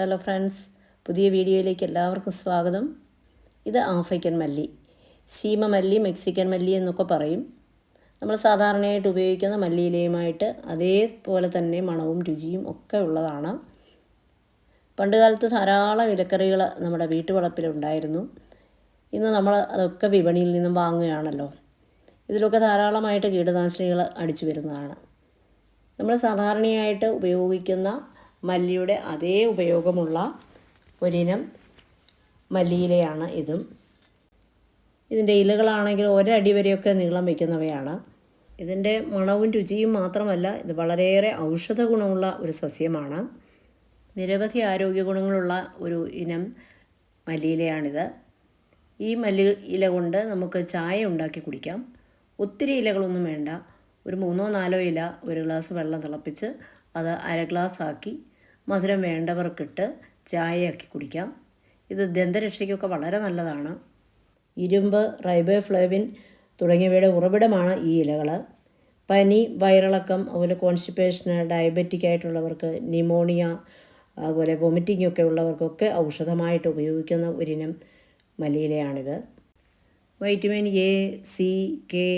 Hello friends പുതിയ വീഡിയോയിലേക്ക് എല്ലാവർക്കും സ്വാഗതം. ഇത് ആഫ്രിക്കൻ മല്ലി സീമ മല്ലി മെക്സിക്കൻ മല്ലി എന്നൊക്കെ പറയും. നമ്മൾ സാധാരണയായിട്ട് ഉപയോഗിക്കുന്ന മല്ലിയിലയുമായിട്ട് അതേപോലെ തന്നെ മണവും രുചിയും ഒക്കെ ഉള്ളതാണ്. പണ്ടുകാലത്ത് ധാരാളം ഇലക്കറികൾ നമ്മുടെ വീട്ടുവളപ്പിലുണ്ടായിരുന്നു ഇന്ന് നമ്മൾ അതൊക്കെ വിപണിയിൽ നിന്നും വാങ്ങുകയാണല്ലോ. ഇതിലൊക്കെ ധാരാളമായിട്ട് കീടനാശിനികൾ അടിച്ചു വരുന്നതാണ്. നമ്മൾ സാധാരണയായിട്ട് ഉപയോഗിക്കുന്ന മല്ലിയുടെ അതേ ഉപയോഗമുള്ള ഒരിനം മല്ലിയിലയാണ് ഇതും. ഇതിന്റെ ഇലകളാണെങ്കിൽ ഒരടി വരെയൊക്കെ നീളം വയ്ക്കുന്നവയാണ്. ഇതിന്റെ മണവും രുചിയും മാത്രമല്ല ഇത് വളരെയേറെ ഔഷധ ഗുണമുള്ള ഒരു സസ്യമാണ്. നിരവധി ആരോഗ്യ ഗുണങ്ങളുള്ള ഒരു ഇനം മല്ലിയിലയാണിത്. ഈ മല്ലി ഇല കൊണ്ട് നമുക്ക് ചായ ഉണ്ടാക്കി കുടിക്കാം. ഒത്തിരി ഇലകളൊന്നും വേണ്ട. ഒരു മൂന്നോ നാലോ ഇല ഒരു ഗ്ലാസ് വെള്ളം തിളപ്പിച്ച് അത് അര ഗ്ലാസ് ആക്കി മധുരം വേണ്ടവർക്കിട്ട് ചായയാക്കി കുടിക്കാം. ഇത് ദന്തരക്ഷയ്ക്കൊക്കെ വളരെ നല്ലതാണ്. ഇരുമ്പ് റൈബോഫ്ലേവിൻ തുടങ്ങിയവയുടെ ഉറവിടമാണ് ഈ ഇലകൾ. പനി വയറിളക്കം അതുപോലെ കോൺസ്റ്റിപ്പേഷന് ഡയബറ്റിക് ആയിട്ടുള്ളവർക്ക് ന്യൂമോണിയ അതുപോലെ വൊമിറ്റിംഗ് ഒക്കെ ഉള്ളവർക്കൊക്കെ ഔഷധമായിട്ട് ഉപയോഗിക്കുന്ന ഒരിനം മല്ലിയിലയാണിത്. Vitamin A C K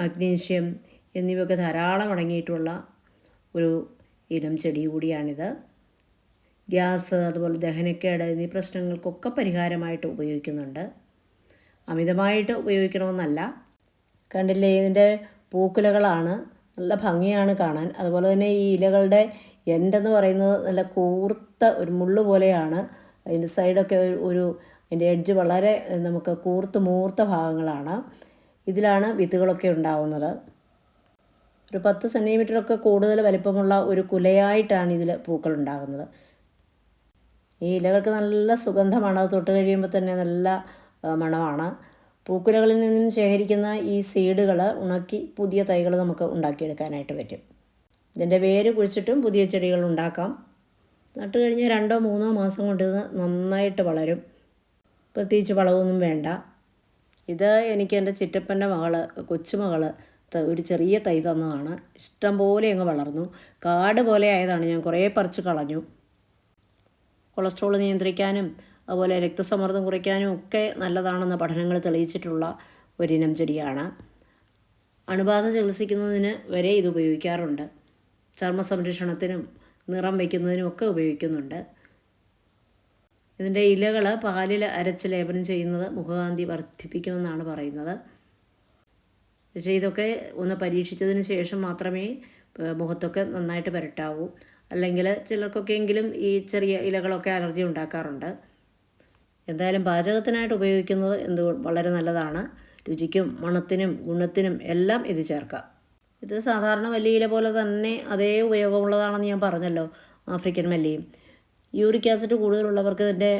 magnesium എന്നിവയൊക്കെ ധാരാളം അടങ്ങിയിട്ടുള്ള ഒരു ഇനം ചെടി കൂടിയാണിത്. ഗ്യാസ് അതുപോലെ ദഹനക്കേട് എന്നീ പ്രശ്നങ്ങൾക്കൊക്കെ പരിഹാരമായിട്ട് ഉപയോഗിക്കുന്നുണ്ട്. അമിതമായിട്ട് ഉപയോഗിക്കണമെന്നല്ല. കണ്ടില്ലേ ഇതിന്റെ പൂക്കുലകളാണ്. നല്ല ഭംഗിയാണ് കാണാൻ. അതുപോലെ തന്നെ ഈ ഇലകളുടെ എൻഡെന്ന് പറയുന്നത് നല്ല കൂർത്ത ഒരു മുള്ളു പോലെയാണ്. അതിന്റെ സൈഡൊക്കെ ഒരു അതിന്റെ എഡ്ജ് വളരെ നമുക്ക് കൂർത്ത് മൂർത്ത ഭാഗങ്ങളാണ്. ഇതിലാണ് വിത്തുകളൊക്കെ ഉണ്ടാവുന്നത്. ഒരു പത്ത് സെന്റിമീറ്ററൊക്കെ കൂടുതൽ വലിപ്പമുള്ള ഒരു കുലയായിട്ടാണ് ഇതിൽ പൂക്കൾ ഉണ്ടാകുന്നത് ഈ ഇലകൾക്ക് നല്ല സുഗന്ധമാണ്. അത് തൊട്ട് കഴിയുമ്പോൾ തന്നെ നല്ല മണമാണ്. പൂക്കുലകളിൽ നിന്നും ശേഖരിക്കുന്ന ഈ സീഡുകൾ ഉണക്കി പുതിയ തൈകൾ നമുക്ക് ഉണ്ടാക്കിയെടുക്കാനായിട്ട് പറ്റും. ഇതിന്റെ വേര് കുഴിച്ചിട്ടും പുതിയ ചെടികൾ ഉണ്ടാക്കാം. നട്ട് കഴിഞ്ഞാൽ രണ്ടോ മൂന്നോ മാസം കൊണ്ട് നന്നായിട്ട് വളരും. പ്രത്യേകിച്ച് വളമൊന്നും വേണ്ട. ഇത് എനിക്ക് എന്റെ ചിറ്റപ്പന്റെ മകൾ കൊച്ചുമകൾ ഒരു ചെറിയ തൈ തന്നതാണ്. ഇഷ്ടം പോലെ അങ്ങ് വളർന്നു. കാട് പോലെ ആയതാണ്. ഞാൻ കുറേ പറിച്ച് കളഞ്ഞു. കൊളസ്ട്രോൾ നിയന്ത്രിക്കാനും അതുപോലെ രക്തസമ്മർദ്ദം കുറയ്ക്കാനും ഒക്കെ നല്ലതാണെന്ന് പഠനങ്ങൾ തെളിയിച്ചിട്ടുള്ള ഒരിനം ചെടിയാണ്. അണുബാധ ചികിത്സിക്കുന്നതിന് വരെ ഇത് ഉപയോഗിക്കാറുണ്ട്. ചർമ്മ സംരക്ഷണത്തിനും നിറം വയ്ക്കുന്നതിനും ഒക്കെ ഉപയോഗിക്കുന്നുണ്ട്. ഇതിന്റെ ഇലകൾ പാലിൽ അരച്ച് ലേപനം ചെയ്യുന്നത് മുഖകാന്തി വർദ്ധിപ്പിക്കുമെന്നാണ് പറയുന്നത്. പക്ഷേ ഇതൊക്കെ ഒന്ന് പരീക്ഷിച്ചതിന് ശേഷം മാത്രമേ മുഖത്തൊക്കെ നന്നായിട്ട് പുരട്ടാവൂ. അല്ലെങ്കിൽ ചിലർക്കൊക്കെ എങ്കിലും ഈ ചെറിയ ഇലകളൊക്കെ അലർജി ഉണ്ടാക്കാറുണ്ട്. എന്തായാലും പാചകത്തിനായിട്ട് ഉപയോഗിക്കുന്നത് എന്ത് വളരെ നല്ലതാണ്. രുചിക്കും മണത്തിനും ഗുണത്തിനും എല്ലാം ഇത് ചേർക്കാം. ഇത് സാധാരണ മല്ലി ഇല പോലെ തന്നെ അതേ ഉപയോഗമുള്ളതാണെന്ന് ഞാൻ പറഞ്ഞല്ലോ ആഫ്രിക്കൻ മല്ലിയും. യൂറിക് ആസിഡ് കൂടുതലുള്ളവർക്ക് ഇതിന്റെ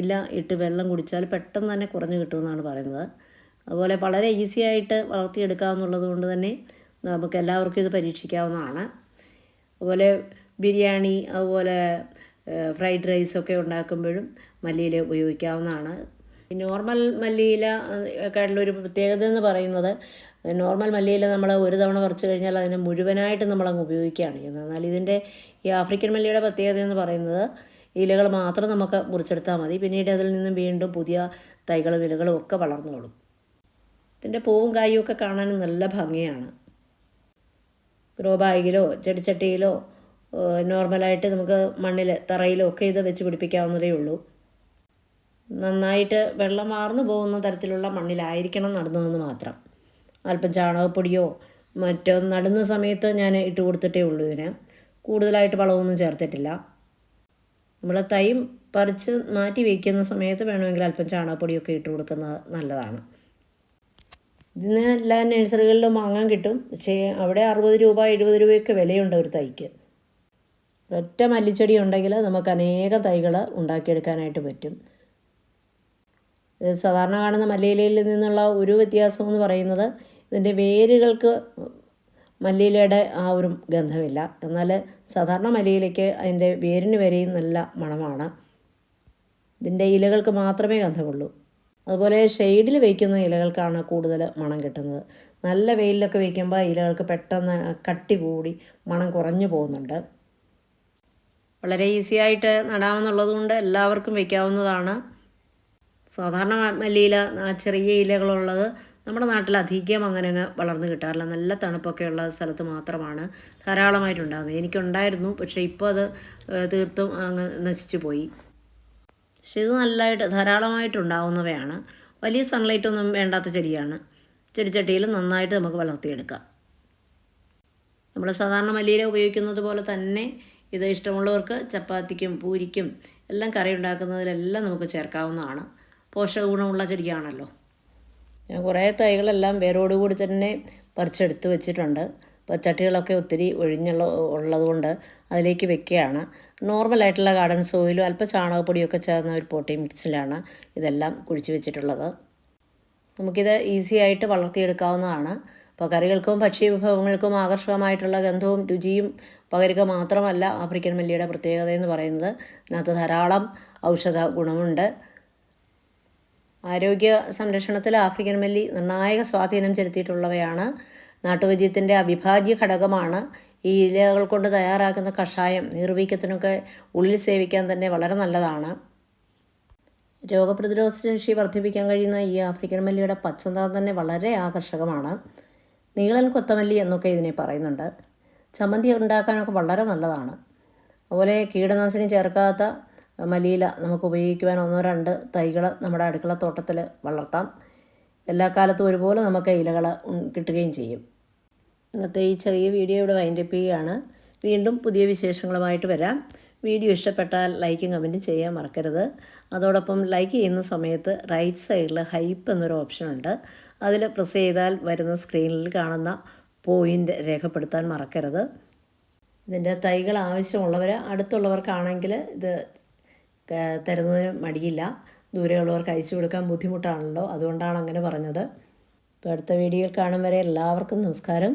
ഇല ഇട്ട് വെള്ളം കുടിച്ചാൽ പെട്ടെന്ന് തന്നെ കുറഞ്ഞു കിട്ടുമെന്നാണ് പറയുന്നത്. അതുപോലെ വളരെ ഈസി ആയിട്ട് വളർത്തിയെടുക്കാവുന്നുള്ളത് കൊണ്ട് തന്നെ നമുക്ക് എല്ലാവർക്കും ഇത് പരീക്ഷിക്കാവുന്നതാണ്. അതുപോലെ ബിരിയാണി അതുപോലെ ഫ്രൈഡ് റൈസ് ഒക്കെ ഉണ്ടാക്കുമ്പോഴും മല്ലിയില ഉപയോഗിക്കാവുന്നതാണ്. നോർമൽ മല്ലിയില കാട്ടിലൊരു പ്രത്യേകത എന്ന് പറയുന്നത് നോർമൽ മല്ലിയില നമ്മൾ ഒരു തവണ പറിച്ചു കഴിഞ്ഞാൽ അതിനെ മുഴുവനായിട്ട് നമ്മൾ അങ്ങ് ഉപയോഗിക്കുകയാണ് ചെയ്യുന്നത്. എന്നാൽ ഇതിന്റെ ഈ ആഫ്രിക്കൻ മല്ലിയുടെ പ്രത്യേകത എന്ന് പറയുന്നത് ഇലകൾ മാത്രം നമുക്ക് മുറിച്ചെടുത്താൽ മതി. പിന്നീട് അതിൽ നിന്നും വീണ്ടും പുതിയ തൈകളും ഇലകളും ഒക്കെ വളർന്നോളും. ഇതിന്റെ പൂവും കായും ഒക്കെ കാണാൻ നല്ല ഭംഗിയാണ്. ഗ്രോ ബാഗിലോ ചെടിച്ചട്ടിയിലോ നോർമലായിട്ട് നമുക്ക് മണ്ണിൽ തറയിലോ ഒക്കെ ഇത് വെച്ച് പിടിപ്പിക്കാവുന്നതേ ഉള്ളൂ. നന്നായിട്ട് വെള്ളം മാർന്നു പോകുന്ന തരത്തിലുള്ള മണ്ണിലായിരിക്കണം നടുന്നതെന്ന് മാത്രം. അല്പം ചാണകപ്പൊടിയോ മറ്റോ നടുന്ന സമയത്ത് ഞാൻ ഇട്ട് കൊടുത്തിട്ടേ ഉള്ളൂ ഇതിന്. കൂടുതലായിട്ട് വളമൊന്നും ചേർത്തിട്ടില്ല. നമ്മൾ തൈ പറിച്ച് മാറ്റി വയ്ക്കുന്ന സമയത്ത് വേണമെങ്കിൽ അല്പം ചാണകപ്പൊടിയൊക്കെ ഇട്ട് കൊടുക്കുന്നത് നല്ലതാണ്. ഇതിന് എല്ലാ നഴ്സറികളിലും വാങ്ങാൻ കിട്ടും. പക്ഷേ അവിടെ അറുപത് രൂപ എഴുപത് രൂപയൊക്കെ വിലയുണ്ട് ഒരു തൈക്ക്. ഒറ്റ മല്ലിച്ചെടി ഉണ്ടെങ്കിൽ നമുക്ക് അനേകം തൈകൾ ഉണ്ടാക്കിയെടുക്കാനായിട്ട് പറ്റും. സാധാരണ കാണുന്ന മല്ലിയിലയിൽ നിന്നുള്ള ഒരു വ്യത്യാസം എന്ന് പറയുന്നത് ഇതിന്റെ വേരുകൾക്ക് മല്ലിയിലയുടെ ആ ഒരു ഗന്ധമില്ല. എന്നാൽ സാധാരണ മല്ലിയിലയ്ക്ക് അതിന്റെ വേരിന് വരെയും നല്ല മണമാണ്. ഇതിന്റെ ഇലകൾക്ക് മാത്രമേ ഗന്ധമുള്ളൂ. അതുപോലെ ഷെയ്ഡിൽ വയ്ക്കുന്ന ഇലകൾക്കാണ് കൂടുതൽ മണം കിട്ടുന്നത്. നല്ല വെയിലൊക്കെ വയ്ക്കുമ്പോൾ ഇലകൾക്ക് പെട്ടെന്ന് കട്ടി കൂടി മണം കുറഞ്ഞു പോകുന്നുണ്ട്. വളരെ ഈസി ആയിട്ട് നടാമെന്നുള്ളത് കൊണ്ട് എല്ലാവർക്കും വയ്ക്കാവുന്നതാണ്. സാധാരണ മല്ലിയില ആ ചെറിയ ഇലകളുള്ളത് നമ്മുടെ നാട്ടിൽ അധികം അങ്ങനെ അങ്ങ് വളർന്നു കിട്ടാറില്ല. നല്ല തണുപ്പൊക്കെ ഉള്ള സ്ഥലത്ത് മാത്രമാണ് ധാരാളമായിട്ടുണ്ടാകുന്നത്. എനിക്കുണ്ടായിരുന്നു പക്ഷേ ഇപ്പോൾ അത് തീർത്തും അങ്ങ് നശിച്ചു പോയി. പക്ഷെ ഇത് നല്ലതായിട്ട് ധാരാളമായിട്ടുണ്ടാവുന്നവയാണ്. വലിയ സൺലൈറ്റ് ഒന്നും വേണ്ടാത്ത ചെടിയാണ്. ചെടിച്ചട്ടിയിൽ നന്നായിട്ട് നമുക്ക് വളർത്തിയെടുക്കാം. നമ്മൾ സാധാരണ മല്ലിയില ഉപയോഗിക്കുന്നത് പോലെ തന്നെ ഇത് ഇഷ്ടമുള്ളവർക്ക് ചപ്പാത്തിക്കും പൂരിക്കും എല്ലാം കറി ഉണ്ടാക്കുന്നതിലെല്ലാം നമുക്ക് ചേർക്കാവുന്നതാണ്. പോഷക ഗുണമുള്ള ചെടിയാണല്ലോ. ഞാൻ കുറേ തൈകളെല്ലാം വേരോടുകൂടി തന്നെ പറിച്ചെടുത്ത് വെച്ചിട്ടുണ്ട്. ഇപ്പോൾ ചട്ടികളൊക്കെ ഒത്തിരി ഒഴിഞ്ഞുള്ള ഉള്ളതുകൊണ്ട് അതിലേക്ക് വെക്കുകയാണ്. നോർമലായിട്ടുള്ള ഗാർഡൻ സോയിലും അല്പം ചാണകപ്പൊടിയൊക്കെ ചേർന്ന ഒരു പോട്ടി മിക്സിലാണ് ഇതെല്ലാം കുഴിച്ച് വെച്ചിട്ടുള്ളത്. നമുക്കിത് ഈസി ആയിട്ട് വളർത്തിയെടുക്കാവുന്നതാണ്. അപ്പോൾ കറികൾക്കും ഭക്ഷ്യ വിഭവങ്ങൾക്കും ആകർഷകമായിട്ടുള്ള ഗന്ധവും രുചിയും പകരുക മാത്രമല്ല ആഫ്രിക്കൻ മല്ലിയുടെ പ്രത്യേകത എന്ന് പറയുന്നത്. അതിനകത്ത് ധാരാളം ഔഷധ ഗുണമുണ്ട്. ആരോഗ്യ സംരക്ഷണത്തിൽ ആഫ്രിക്കൻ മല്ലി നിർണായക സ്വാധീനം ചെലുത്തിയിട്ടുള്ളവയാണ്. നാട്ടുവൈദ്യത്തിന്റെ അവിഭാജ്യ ഘടകമാണ് ഈ ഇലകൾ കൊണ്ട് തയ്യാറാക്കുന്ന കഷായം. നീർവീക്കത്തിനൊക്കെ ഉള്ളിൽ സേവിക്കാൻ തന്നെ വളരെ നല്ലതാണ്. രോഗപ്രതിരോധ ശേഷി വർദ്ധിപ്പിക്കാൻ കഴിയുന്ന ഈ ആഫ്രിക്കൻ മല്ലിയുടെ പച്ചനിറം തന്നെ വളരെ ആകർഷകമാണ്. നീളൻ കൊത്തമല്ലി എന്നൊക്കെ ഇതിനെ പറയുന്നുണ്ട്. ചമ്മന്തി ഉണ്ടാക്കാനൊക്കെ വളരെ നല്ലതാണ്. അതുപോലെ കീടനാശിനി ചേർക്കാത്ത മല്ലിയില നമുക്ക് ഉപയോഗിക്കുവാൻ ഒന്നോ രണ്ട് തൈകൾ നമ്മുടെ അടുക്കളത്തോട്ടത്തിൽ വളർത്താം. എല്ലാ കാലത്തും ഒരുപോലെ നമുക്ക് ഇലകൾ കിട്ടുകയും ചെയ്യും. ഇന്നത്തെ ഈ ചെറിയ വീഡിയോ ഇവിടെ വൈൻഡപ്പ് ചെയ്യുകയാണ്. വീണ്ടും പുതിയ വിശേഷങ്ങളുമായിട്ട് വരാം. വീഡിയോ ഇഷ്ടപ്പെട്ടാൽ ലൈക്കും കമന്റും ചെയ്യാൻ മറക്കരുത്. അതോടൊപ്പം ലൈക്ക് ചെയ്യുന്ന സമയത്ത് റൈറ്റ് സൈഡിൽ ഹൈപ്പ് എന്നൊരു ഓപ്ഷൻ ഉണ്ട്. അതിൽ പ്രസ് ചെയ്താൽ വരുന്ന സ്ക്രീനിൽ കാണുന്ന പോയിന്റ് രേഖപ്പെടുത്താൻ മറക്കരുത്. ഇതിന്റെ തൈകൾ ആവശ്യമുള്ളവർ അടുത്തുള്ളവർക്കാണെങ്കിൽ ഇത് തരുന്നതിന് മടിയില്ല. ദൂരെയുള്ളവർക്ക് അയച്ചു കൊടുക്കാൻ ബുദ്ധിമുട്ടാണല്ലോ. അതുകൊണ്ടാണ് അങ്ങനെ പറഞ്ഞത്. ഇപ്പോൾ അടുത്ത വീഡിയോയിൽ കാണും വരെ എല്ലാവർക്കും നമസ്കാരം.